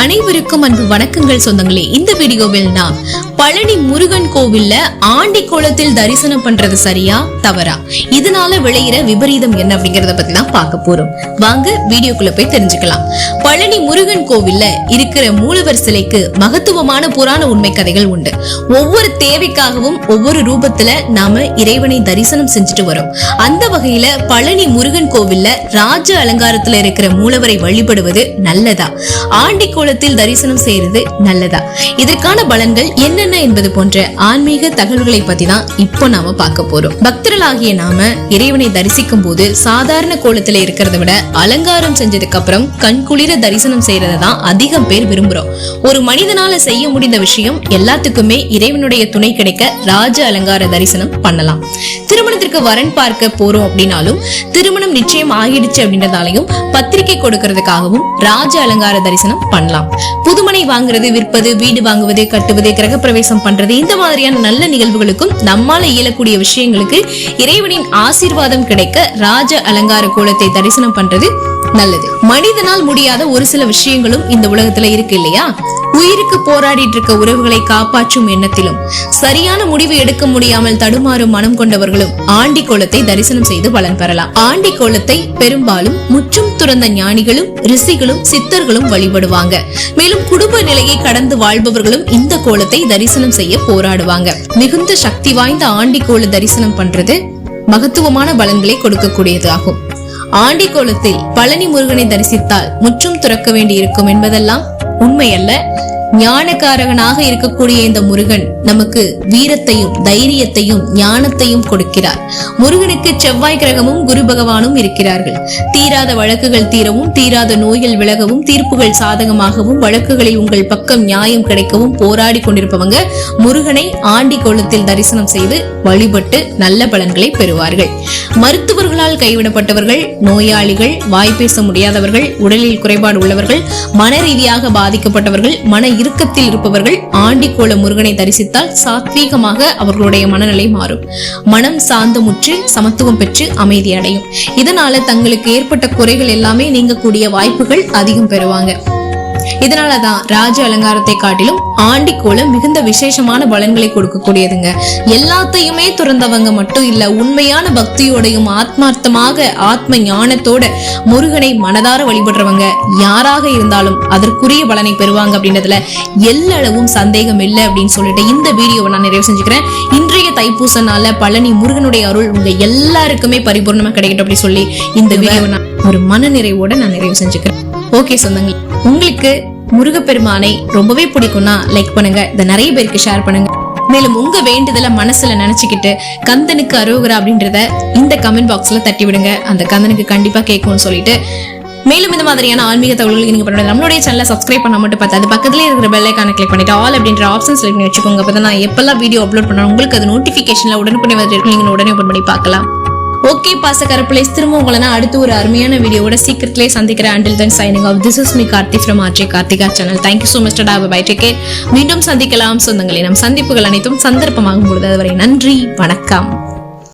அனைவருக்கும் அன்பு வணக்கங்கள் சொந்தங்களே. இந்த வீடியோவில் நாம் பழனி முருகன் கோவில்ல ஆண்டி கோலத்தில் தரிசனம் பண்றது சரியா தவறா? இதனால விளையிற விபரீதம் என்ன அப்படிங்கறத பத்தி தான் பார்க்க போறோம். வாங்க வீடியோக்குள்ள போய் தெரிஞ்சுக்கலாம். பழனி முருகன் கோவில்ல இருக்கிற மூலவர் சிலைக்கு மகத்துவமான புராண உண்மை கதைகள் உண்டு. ஒவ்வொரு தேவைக்காகவும் ஒவ்வொரு ரூபத்துல நாம இறைவனை தரிசனம் செஞ்சுட்டு வரோம். அந்த வகையில பழனி முருகன் கோவில்ல ராஜ அலங்காரத்துல இருக்கிற மூலவரை வழிபடுவது நல்லதா? ஆண்டி கோலத்தில் தரிசனம் செய்யறது நல்லதா? இதற்கான பலன்கள் என்னென்ன என்பது போன்ற ஆன்மீக தகவல்களை பத்தி தான் இப்போ நாம பார்க்க போறோம். பக்தர்களாகிய நாம இறைவனை தரிசிக்கும் போது சாதாரண கோலத்துல இருக்கிறத விட அலங்காரம் செஞ்சதுக்கு அப்புறம் கண்குளிர தரிசனம் செய்யறதை தான் அதிகம் பேர் விரும்புறோம். ஒரு மனிதனால செய்ய முடிந்த விஷயம் எல்லாத்துக்குமே இறைவனுடைய துணை கிடைக்க ராஜ அலங்கார தரிசனம் பண்ணலாம். திருமணத்திற்கு வரன் பார்க்க போறோம் அப்படின்னாலும் திருமணம் நிச்சயம் ஆகிடுச்சு அப்படின்றதாலையும் பத்திரிகை கொடுக்கறதுக்காகவும் ராஜ அலங்கார தரிசனம் பண்ணலாம். புதுமனை வாங்குறது விற்பது வீடு வாங்குவது கட்டுவது கிரகப்பிரவேசம் பண்றது இந்த மாதிரியான நல்ல நிகழ்வுகளுக்கும் நம்மால இயலக்கூடிய விஷயங்களுக்கு இறைவனின் ஆசீர்வாதம் கிடைக்க ராஜ அலங்கார கோலத்தை தரிசனம் பண்றது நல்லது. மனிதனால் முடியாத ஒரு சில விஷயங்களும் இந்த உலகத்துல இருக்கு இல்லையா? உயிருக்கு போராடிட்டு இருக்க உறவுகளை காப்பாற்றும் எண்ணத்திலும் சரியான முடிவு எடுக்க முடியாமல் தடுமாறும் மனம் கொண்டவர்களும் ஆண்டி கோலத்தை தரிசனம் செய்து பலன் பெறலாம். ஆண்டி கோலத்தை பெரும்பாலும் முற்றும் துறந்த ஞானிகளும் ரிஷிகளும் சித்தர்களும் வழிபடுவாங்க. மேலும் குடும்ப நிலையை கடந்து வாழ்பவர்களும் இந்த கோலத்தை தரிசனம் செய்ய போராடுவாங்க. மிகுந்த சக்தி வாய்ந்த ஆண்டி கோல தரிசனம் பண்றது மகத்துவமான பலன்களை கொடுக்கக்கூடியது ஆகும் ஆண்டி கோலத்தில் பழனி முருகனை தரிசித்தால் முற்றும் துறக்க வேண்டியிருக்கும் என்பதெல்லாம் உண்மையல்ல. ஞானக்காரகனாக இருக்கக்கூடிய இந்த முருகன் நமக்கு வீரத்தையும் தைரியத்தையும் ஞானத்தையும் கொடுக்கிறார். முருகனுக்கு செவ்வாய் கிரகமும் குரு பகவானும் இருக்கிறார்கள். தீராத வழக்குகள் தீரவும் தீராத நோய்கள் விலகவும் தீர்ப்புகள் சாதகமாகவும் வழக்குகளில் உங்கள் பக்கம் நியாயம் கிடைக்கவும் போராடி கொண்டிருப்பவங்க முருகனை ஆண்டி கோலத்தில் தரிசனம் செய்து வழிபட்டு நல்ல பலன்களை பெறுவார்கள். மருத்துவர்களால் கைவிடப்பட்டவர்கள் நோயாளிகள் வாய்ப்பேச முடியாதவர்கள் உடலில் குறைபாடு உள்ளவர்கள் மன ரீதியாக பாதிக்கப்பட்டவர்கள் மன இறுக்கத்தில் இருப்பவர்கள் ஆண்டிக்கோள முருகனை தரிசித்தால் சாத்வீகமாக அவர்களுடைய மனநிலை மாறும். மனம் சாந்தமுற்று சமத்துவம் பெற்று அமைதி அடையும். இதனால தங்களுக்கு ஏற்பட்ட குறைகள் எல்லாமே நீங்கக்கூடிய வாய்ப்புகள் அதிகம் பெறுவாங்க. இதனாலதான் ராஜ அலங்காரத்தை காட்டிலும் ஆண்டி கோலம் மிகுந்த விசேஷமான பலன்களை கொடுக்கக்கூடியதுங்க. எல்லாத்தையுமே துறந்தவங்க மட்டும் இல்ல உண்மையான பக்தியோடையும் ஆத்மார்த்தமாக ஆத்ம ஞானத்தோட முருகனை மனதார வழிபடுறவங்க யாராக இருந்தாலும் அதற்குரிய பலனை பெறுவாங்க அப்படின்றதுல எல்லளவும் சந்தேகம் இல்லை அப்படின்னு சொல்லிட்டு இந்த வீடியோவை நான் நிறைவு செஞ்சுக்கிறேன். இன்றைய தைப்பூச நாள்ல பழனி முருகனுடைய அருள் உங்க எல்லாருக்குமே பரிபூர்ணமா கிடைக்கட்டும் அப்படி சொல்லி இந்த வீடியோவை நான் ஒரு மன நிறைவோட நான் நிறைவு செஞ்சுக்கிறேன். ஓகே சொந்தங்கள் உங்களுக்கு முருகப்பெருமானை ரொம்பவே பிடிக்கும்னா லைக் பண்ணுங்க. இதை நிறைய பேருக்கு ஷேர் பண்ணுங்க. மேலும் உங்க வேண்டுதல மனசுல நினைச்சுக்கிட்டு கந்தனுக்கு அரோகரா அப்படின்றத இந்த கமெண்ட் பாக்ஸ்ல தட்டி விடுங்க. அந்த கந்தனுக்கு கண்டிப்பா கேட்கும்னு சொல்லிட்டு. மேலும் இந்த மாதிரியான ஆன்மீக தகவல்கள் நீங்க பண்ணுறது நம்மளுடைய சேனலை சப்ஸ்கிரைப் பண்ண மட்டும் பார்த்து பக்கத்துல இருக்கிற பெல் ஐக்கான கிளிக் பண்ணிட்டு ஆல் அப்படின்ற ஆப்ஷன் செலக்ட் பண்ணி வச்சுக்கோங்க. அப்போ நான் எப்பெல்லாம் வீடியோ அப்லோட் பண்ணணும் உங்களுக்கு அது நோட்டிபிகேஷன்ல உடனுக்குடனே வந்து நீங்கள் உடனே ஓப்பன் பண்ணி பார்க்கலாம். ஓகே பாசக்கரப்பிள்ளைஸ் திரும்ப உங்களை நான் அடுத்து ஒரு அருமையான வீடியோட சீக்கிரத்திலே சந்திக்கிறேன். Until then signing off this is me Karthi from RJ Karthika channel thank you so much டா பை டேக் கேர் மீண்டும் சந்திக்கலாம். சொந்தங்களே நம் சந்திப்புகள் அனைத்தும் சந்தர்ப்பமாகும் பொழுது. அதுவரை நன்றி வணக்கம்.